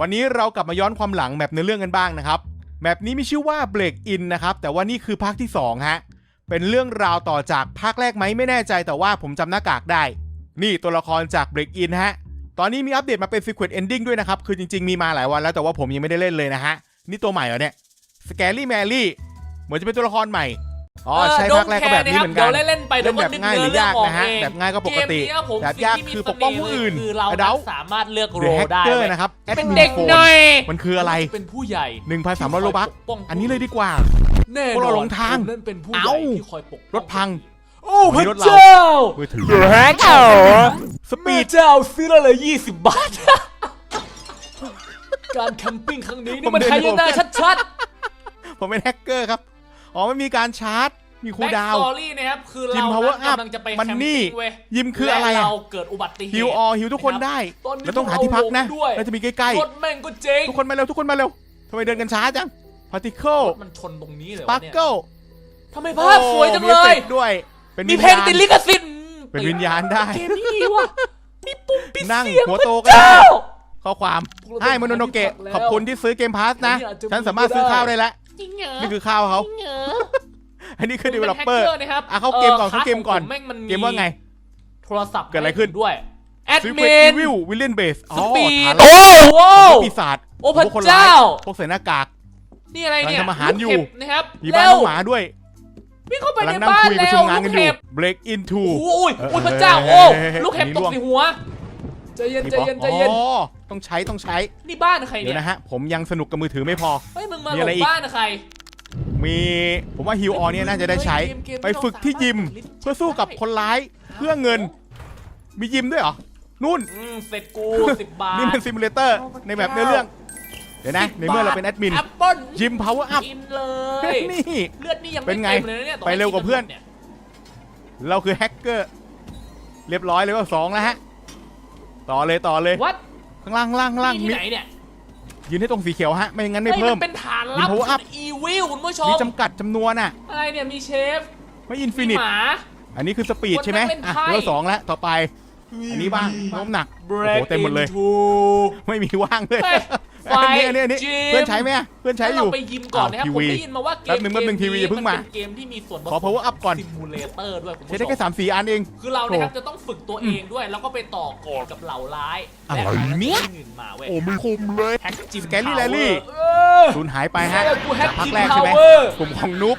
วันนี้เรากลับมาย้อนความหลังแมปเนื้อเรื่องกันบ้างนะครับ แมปนี้มีชื่อว่า Break In นะครับ แต่ว่านี่คือภาคที่2ฮะ เป็นเรื่องราวต่อจากภาคแรกไหมไม่แน่ใจแต่ว่าผมจำหน้ากากได้ นี่ตัวละครจาก Break In ฮะ ตอนนี้มีอัปเดตมาเป็น Secret Ending ด้วยนะครับ คือจริงๆมีมาหลายวันแล้วแต่ว่าผมยังไม่ได้เล่นเลยนะฮะ นี่ตัวใหม่เหรอเนี่ย Scary Mary เหมือนจะเป็นตัวละครใหม่ อ๋อใช่ภาคแรกก็แบบนี้เหมือนกันเดี๋ยวเล่นๆไปเดี๋เล่ยวนก็แบบนึกง่ายหรืเนื้ออเรื่อยางกออกนะฮะเองแบบง่ายก็ปกติเมนี้ครับผมแบบยากสิ่งที่คือปกป้องผู้อื่นคือเราเดาสามารถเลือกโร The ได้ Hacker ว้ยนะครับเป็น Admin เด็ก Phone หน่อยมันคืออะไรเป็นผู้ใหญ่1,300โลบัคที่คอยปกป้องอันนี้เลยดีกว่าแน่พวกนเราอนหลงทางผมนั่นเป็นผู้ใหเอ้าญ่ที่คอยปกป้องรถพังโอ้พวันนี้ระรถเราเจ้ามือถือแฮกเกอร์สปีปีดเจ้าซื้อแล้วเลยยี่สิบบาท การแคมปิ้งครั้งนี้นี่มันผมเดินไฮยานาชัดผมเป็นแฮกเกอร์ครับ อ๋อมันมีการชาร์จ มีๆคูลดาวสตอรี่นะครับคือยิเราม power นั้น up กำลังจะไปมันแคมนี่ ปิ้งเว้ยยิมคืออะไรและอะเราเกิดอุบัติเหตุฮิวออฮิวทุกคนได้ตอนนี้แล้วต้องหาที่พักนะเราลงด้วยแล้วจะมีใกล้รถแม่งก็เจ๊งๆ ทุกคนมาเร็วทุกคนมาเร็วทำไมเดินกันช้าจัง particle มันชนตรงนี้เลยสวะปาร์เนี่ยเกิลทำไมภาพสวยจังเลย ด้วย เป็นมีวิญเพลงญาณ ติดลิขสิทธิ์เป็นวิญญาณได้ เกมนี้ดีว่ะมีปุ่มปิดนั่งเสียงหัวโตก็พระได้เจ้า ข้อความพวกเราให้โมโนโนเกะต้องหาที่พักแล้วขอบคุณที่ซื้อเกมพาสนะอันนี้อาจจะฉันสามารถซื้อข้าวได้แล้ว จริงเหรอนี่คือข้าวเขาจริงเหรออันนี้คือคุณป็น developer hacker นะครับอะเข้าเกมก่อนเข้าเกมก่อนคลสขงผแม่งมันเกมว่าไง โทรศัพท์เกิดอะไรขึ้นด้วยแอดซื้อมิเป็นน Evil Villain Base อ๋อสปีดฐานโอ้โหพวกปีศาจโอ้พระพวกคนร้ายเจ้าพวกใส่หน้ากากนี่อะไรเนี่ยกำลังทำอาหารอยู่ลูกเห็บนะครับมีบ้านเร็น้วองหมาด้วยวิ่งเข้าไปกำลัในงนั่งบ้านคุยประแล้ชุวมงานลูกันกอยู่เห็บ break into โอ้ยเออโอ้ยพระเจ้าเออโอ้เออเออลูกเห็บนี่ตกร่วงใส่หัว ใจเย็นใจเย็นใจอ๋เย็นอต้องใช้ต้องใช้ นี่บ้านใครเดี๋เนี่ยยวนะฮะ ผมยังสนุกกับมือถือไม่พอ เฮ้ยมึงมามีหลอะไรงอีก บ้านใคร มีผมว่าฮิวออเนี่ยน่าจะได้ใช้ไปฝึกที่ยิม เพื่อสู้กับคนร้ายเพื่อเงิน มียิมด้วยเหรอ นู่น อืมเสร็จกูสิบบาทนี่มันซิมูเลเตอร์ในแบบเนื้อเรื่อง เดี๋ยวนะ ในเมื่อเราเป็นแอดมิน แอปเปิ้ลยิม power up กินเลย นี่ เลือดนี่ยังเป็นไงม่ต็มเลยะเนี่ยไปเร็วกว่าเพื่อน ยเราคือแฮกเกอร์ เรียบร้อยเลยว่าสองแล้วฮะ ต่อเลยต่อเลย วัดข้างล่างข้างล่างข้างล่างที่มีไหนเนี่ยยืนให้ตรงสีเขียวฮะ ไม่งั้นไม่ฮ้ยเพิ่ม นเป็นฐานมีลับ power up อีวิลคุณผู้ชมมีจำกัดจำนวนอะ อะไรเนี่ยมีเชฟไม่อินฟิมีนิต หมา อันนี้คือสปีดใช่ไหมคนนั่งเล่นอะไพ่เลเวลสองแล้วต่อไป อันนี้บ้างน้ำหนัก โอ้โหเต็มหมดเลย into ไม่มีว่างเลย เฮ้ย อันนี้อันนี้อันนี้ไฟเพื่อนใช้ไหมอะเพื่อนใช้อยู่ เราไปยิมก่อนนะครับอ้าวผมทีวีได้ยินมาว่าเกแป๊มบหนึ่งแป๊บหนึ่งทีวีอย่าเพิ่งมานเป็นเกมที่มีส่วนผขอสม power up ก่อน ซิมูเลเตอร์ด้วยคุณใช้ผู้ชได้ม แค่สามสี่อันเอง คือเรานะครับจะต้องฝึกตัวเองด้วย แล้วก็ไปต่อกอดกับเหล่าร้ายอะไรและหาเนี่ยเงินมาเว้ยโอ้มึงคุมเลย แฮกจิม Scary Rally เออ สูญหายไปฮะเออกูแฮกจากพักจิมแรกใช่ไหมพาวเวอร์กลุ่มของนุ๊ก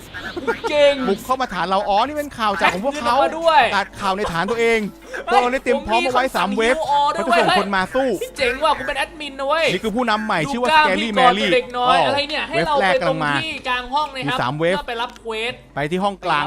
เก่ง บุกเข้ามาฐานเราอ๋อนี่เป็นข่าวจากของพวกเขาแฮกเงินออกมาด้วยตัดข่าวในฐานตัวเองพวกเราได้เตรียมพร้อมเอาไว้3เวฟผมมีคำสั่งเขาจะส่ง UO คนมาสู้พี่เจ๋งว่ะกูเป็นแอดมินนะเว้ยนี่คือผู้นำใหม่ชื่อว่าดูกล้ Scary พี่ก่อน Mary เด็กน้อยอะไรเนี่ยให้เวฟเราแรกไปกำตรลังงมาที่กลางห้องนะครับมีสามเวฟพื่อไปรับเควส ไปที่ห้องกลาง